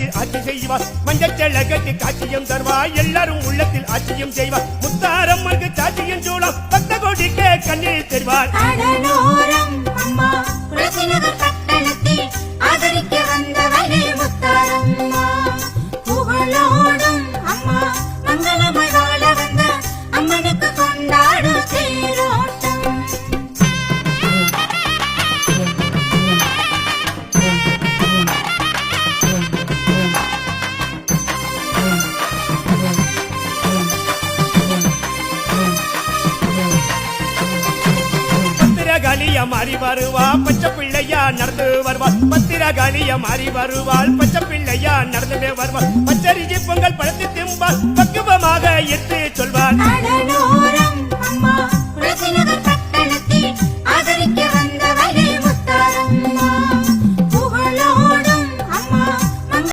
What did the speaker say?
உள்ளத்தில் ஆட்சி செய்வார். மஞ்சள் கட்டி காட்சியம் தருவார். எல்லாரும் உள்ளத்தில் ஆட்சியம் செய்வார். முத்தாரம்மனுக்கு சாட்சியம் சூழம் பக்த கோடிக்கு கண்ணீர் தெரிவார். ஆதரிக்க முத்தாரம்மா புகழோடும் அம்மா மங்களமாய் வாழ வந்த அம்மனுக்கு காளிய மாறி வருவா பச்சை பிள்ளையா நடந்து வருவாள். பத்திர காளிய மாறி வருவாள் பச்சை பிள்ளையா நடந்து வருவாள். பச்சரிசி பொங்கல் பழத்து திம்பால் பக்குவமாக எட்டு